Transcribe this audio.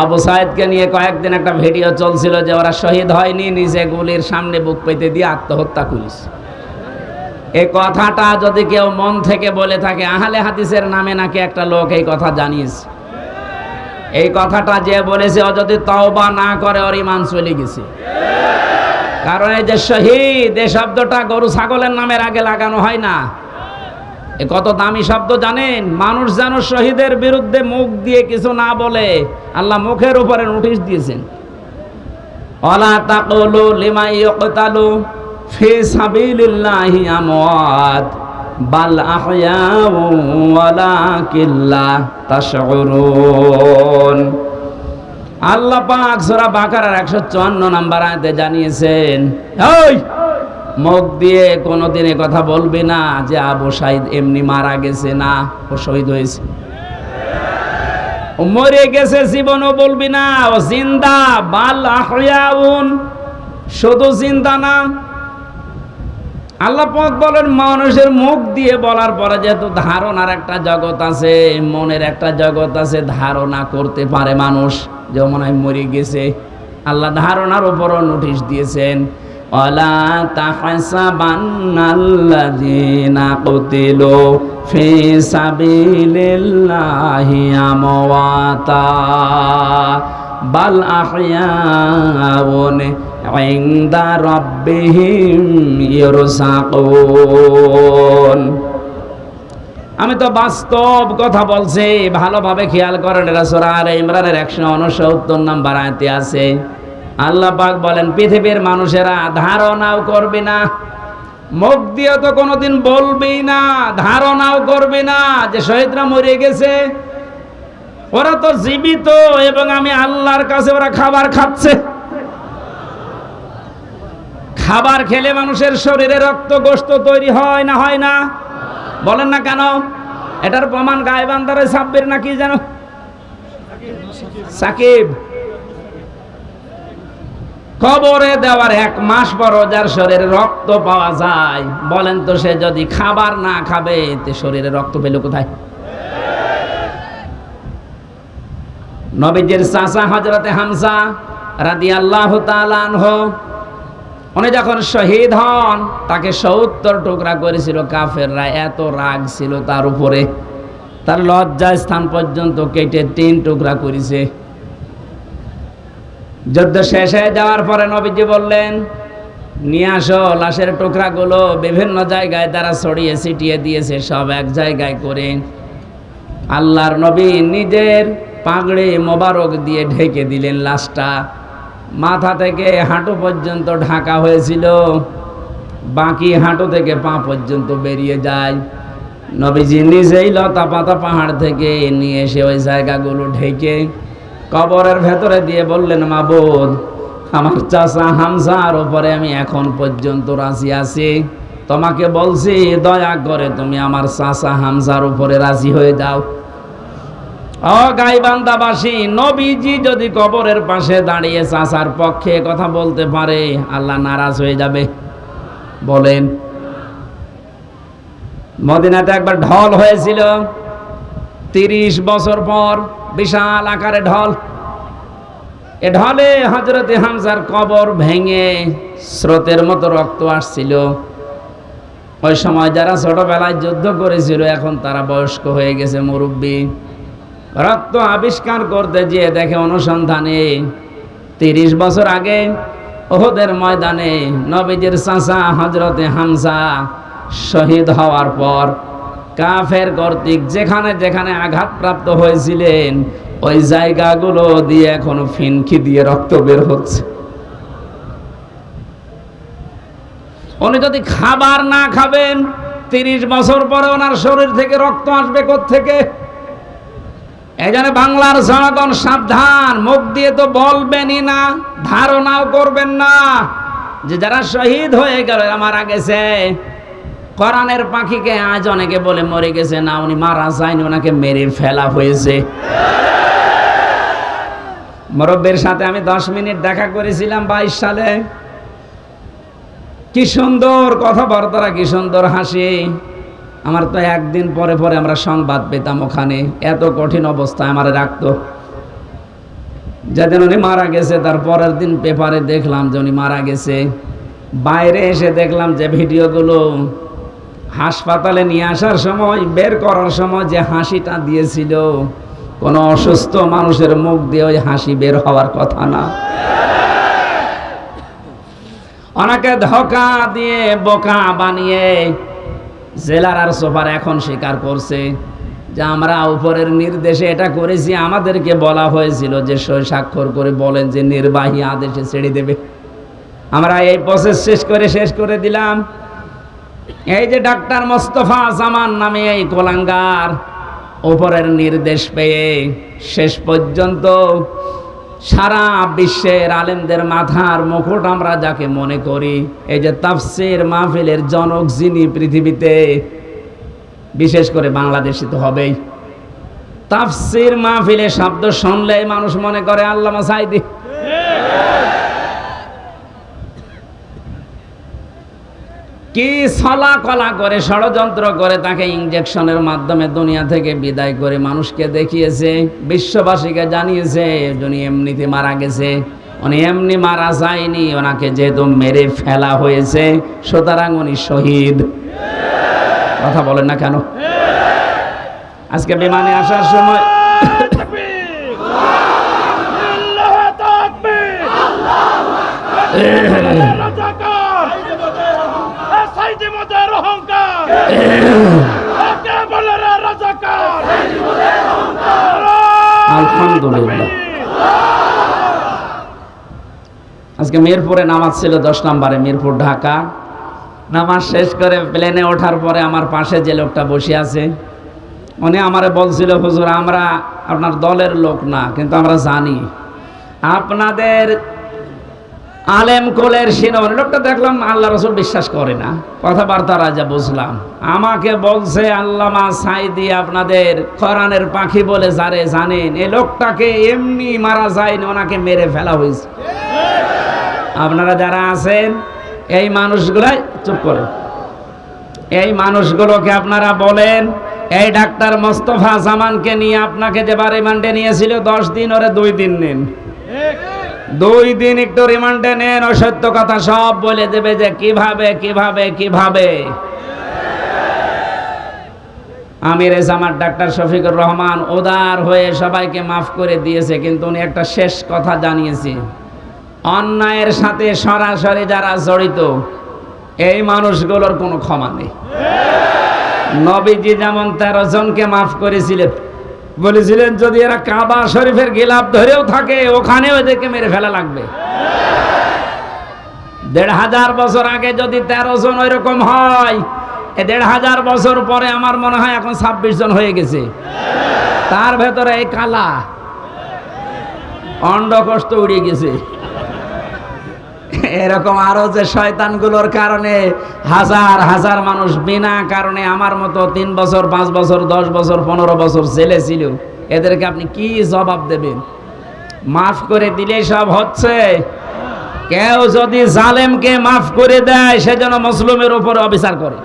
আবু সাইদকে নিয়ে কয়েকদিন একটা ভিডিও চলছিল যে ওরা শহীদ হয়নি, নিজে গুলির সামনে বুক পেতে দিয়ে আত্মহত্যা করিস এই কথাটা যদি কেউ মন থেকে বলে থাকে, আহলে হাদিসের নামে নাকি একটা লোক এই কথা জানিস এই কথাটা যে বলেছে, ও যদি তওবা না করে, ওর ইমান চলে গেছে। কারণ এই যে শহীদ এই শব্দটা গরু ছাগলের নামের আগে লাগানো হয় না। এ কত দামি শব্দ জানেন? মানুষ যেন শহীদের বিরুদ্ধে মুখ দিয়ে কিছু না বলে, আল্লাহ মুখের উপরে নোটিশ দিয়েছেন। অলা তাকলু লিমা ইয়কতালু ফি সাবিলিল্লাহি আল্লাহ পাক সূরা বাকারার 154 নাম্বার আয়াতে জানিয়েছেন মুখ দিয়ে কোনোদিন কথা বলবে না যে আবু সাইদ এমনি মারা গেছে না, ও শহীদ হয়েছে। মরে গেছে, জীবনও বলবি না, ও জিন্দা, বাল আহয়াউন, শুধু জিন্দা না। আল্লাহ পাক বলেন, মানুষের মুখ দিয়ে বলার পরে যেহেতু ধারণার একটা জগৎ আছে, মনের একটা জগৎ আছে, ধারণা করতে পারে মানুষ যেমন মরে গেছে। আল্লাহ ধারণার উপরও নোটিশ দিয়েছেন কুতিলু ফি সাবিলিল্লাহি আমি তো বাস্তব কথা বলছি, ভালোভাবে খেয়াল করেন আলে ইমরানের 169 নাম্বার আয়াতে আছে। আল্লাহ পাক বলেন, পৃথিবীর মানুষেরা ধারণাও করবে না। মুখ দিয়ে তো কোনোদিন বলবেই না, ধারণাও করবে না যে শহীদরা মরে গেছে। ওরা তো জীবিত এবং আমি আল্লাহর কাছে ওরা খাবার খাচ্ছে। খাবার খেলে মানুষের শরীরে রক্ত গোস্ত তৈরি হয় না হয় না? বলেন না কেন? এটার প্রমাণ গায়ে বান্দারে সাব্বির নাকি জানো? সাকিব। কবরে দেওয়ার এক মাস পর যার শরীরে রক্ত পাওয়া যায়। বলেন তো সে যদি খাবার না খাবে, তে শরীরে রক্ত পেল কোথায়? নবীজির চাচা হজরতে হামসা রাদি আল্লাহ উনি যখন শহীদ হন, তাকে সত্তর টুকরা করেছিল কাফেররা, এত রাগ ছিল তার উপরে। তার লজ্জা স্থান পর্যন্ত কেটে তিন টুকরা করেছে। যুদ্ধ শেষ হয়ে যাওয়ার পরে নবীজি বললেন, নিয়ে আসো, লাশের টুকরাগুলো বিভিন্ন জায়গায় তারা ছড়িয়ে ছিটিয়ে দিয়েছে, সব এক জায়গায় করে। আল্লাহর নবী নিজের পাগড়ি মোবারক দিয়ে ঢেকে দিলেন লাশটা। মাথা থেকে হাঁটু পর্যন্ত ঢাকা হয়েছিল। বাকি হাঁটু থেকে পা পর্যন্ত বেরিয়ে যায়। নবীজি নিজেই লতা পাতা পাহাড় থেকে নিয়ে এসে ওই জায়গাগুলো ঢেকে কবরের ভেতরে দিয়ে বললেন, মাবুদ, আমার চাচা হামসার উপরে আমি এখন পর্যন্ত রাজি আছি। তোমাকে বলছি, দয়া করে তুমি আমার চাচা হামসার উপরে রাজি হয়ে যাও। ও গাইবান্দাবাসী নবীজি যদি কবরের পাশে দাঁড়িয়ে চাচার পক্ষে কথা বলতে পারে, আল্লাহ নারাজ হয়ে যাবে। বলেন, মদিনাতে একবার ঢল হয়েছিল। তিরিশ বছর পর বিশাল আকারে ঢল। এ ঢলে হজরতে হামজার কবর ভেঙে স্রোতের মতো রক্ত আসছিল। ওই সময় যারা ছোটবেলায় যুদ্ধ করেছিল, এখন তারা বয়স্ক হয়ে গেছে মুরব্বী। রক্ত আবিষ্কার করতে গিয়ে দেখে অনুসন্ধানে তিরিশ বছর আগে ওহদের ময়দানে নবীজির চাচা হজরতে হামসা শহীদ হওয়ার পর কাফের কর্তৃক যেখানে যেখানে আঘাতপ্রাপ্ত হয়েছিলেন, ওই জায়গাগুলো দিয়ে এখন ফিনকি দিয়ে রক্ত বের হচ্ছে। উনি যদি খাবার না খাবেন, তিরিশ বছর পরে ওনার শরীর থেকে রক্ত আসবে থেকে জন্য বাংলার জনগণ সাবধান, মুখ দিয়ে তো বলবেনই না, ধারণাও করবেন না যে যারা শহীদ হয়ে গেল মারা গেছে। কোরআনের পাখিকে আজ অনেকে বলে মরে গেছে, না, উনি মারা যায়নি, ওনাকে মেরে ফেলা হয়েছে। মুরব্বের সাথে আমি দশ মিনিট দেখা করেছিলাম বাইশ সালে। কি সুন্দর কথাবার্তারা, কি সুন্দর হাসি। আমার তো একদিন পরে পরে আমরা সংবাদ পেতাম ওখানে, এত কঠিন অবস্থায় আমার রাখতো। যেদিন উনি মারা গেছে, তার পরের দিন পেপারে দেখলাম যে উনি মারা গেছে। বাইরে এসে দেখলাম যে ভিডিওগুলো হাসপাতালে নিয়ে আসার সময়, বের করার সময় যে হাসিটা দিয়েছিল, কোনো অসুস্থ মানুষের মুখ দিয়ে ওই হাসি বের হওয়ার কথা না। অনেকে ধোকা দিয়ে বোকা বানিয়ে জেলার আর সোফার এখন স্বীকার করছে, যে আমরা উপরের নির্দেশে এটা করেছি, আমাদেরকে বলা হয়েছিল যে সই স্বাক্ষর করে বলেন যে নির্বাহী আদেশে ছেড়ে দেবে। আমরা এই প্রসেস শেষ করে শেষ করে দিলাম। এই যে ডাক্তার মোস্তফা জামান নামে এই কোলাঙ্গার উপরের নির্দেশ পেয়ে শেষ পর্যন্ত সারা বিশ্বের আলেমদের মাথার মুকুট আমরা যাকে মনে করি, এই যে তাফসির মাহফিলের জনক যিনি পৃথিবীতে, বিশেষ করে বাংলাদেশে তো হবেই। তাফসির মাহফিলে শব্দ শুনলে মানুষ মনে করে, আল্লামা সাইদি কি ছলা কলা করে, ষড়যন্ত্র করে তাকে ইঞ্জেকশনের মাধ্যমে দুনিয়া থেকে বিদায় করে মানুষকে দেখিয়েছে, বিশ্ববাসীকে জানিয়েছে উনি এমনিতে মারা গেছে। উনি এমনি মারা যায়নি, ওনাকে যেহেতু মেরে ফেলা হয়েছে, সুতরাং উনি শহীদ। কথা বলেন না কেন? আজকে বিমানে আসার সময় আলহামদুলিল্লাহ। আজকে মিরপুরে নামাজ ছিল দশ নম্বরে, মিরপুর, ঢাকা। নামাজ শেষ করে প্লেনে ওঠার পরে আমার পাশে যে লোকটা বসে আছে, উনি আমারে বলছিল, হুজুর, আমরা আপনার দলের লোক না, কিন্তু আমরা জানি। আপনাদের আলেম কোলের সিনর লোকটা দেখলাম আল্লাহ রসুল বিশ্বাস করে না। কথাবার্তা রাজা বুঝলাম। আমাকে বলছে, আল্লামা সাইদি আপনাদের কোরআনের পাখি বলে যারে জানেন এই লোকটাকে এমনি মারা যায়নি, ওনাকে মেরে ফেলা হয়েছে। আপনারা যারা আছেন, এই মানুষগুলাই, চুপ করে। এই মানুষগুলোকে আপনারা বলেন, এই ডাক্তার মোস্তফা জামানকে নিয়ে আপনাকে যে রিমান্ডে নিয়েছিল, দশ দিন ওরে দুই দিন নিন। দুই দিন একটু রিমান্ডে নেন ও সত্য কথা সব বলে দেবে যে কীভাবে কীভাবে কীভাবে। আমির জামার ডাক্তার শফিকুর রহমান উদার হয়ে সবাইকে মাফ করে দিয়েছে, কিন্তু উনি একটা শেষ কথা জানিয়েছে। অন্যায়ের সাথে সরাসরি যারা জড়িত, এই মানুষগুলোর কোনো ক্ষমা নেই। নবীজি যেমন তেরো জনকে মাফ করেছিলেন বলেছিলেন, যদি এরা কাবা শরীফের গিলাপ ধরেও থাকে ওখানে ওদেরকে মেরে ফেলা লাগবে। দেড় হাজার বছর আগে যদি তেরো জন ওই রকম হয়, এ দেড় হাজার বছর পরে আমার মনে হয় এখন ছাব্বিশ জন হয়ে গেছে। তার ভেতরে এই কালা অন্ডকষ্ট উড়ে গেছে। এরকম আরও যে শয়তানগুলোর কারণে হাজার হাজার মানুষ বিনা কারণে আমার মতো তিন বছর, পাঁচ বছর, দশ বছর, পনেরো বছর জেলে ছিল। এদেরকে আপনি কি জবাব দেবেন? মাফ করে দিলে সব হচ্ছে। কেউ যদি জালেমকে মাফ করে দেয়, সে যেন মুসলিমের উপর অবিচার করে।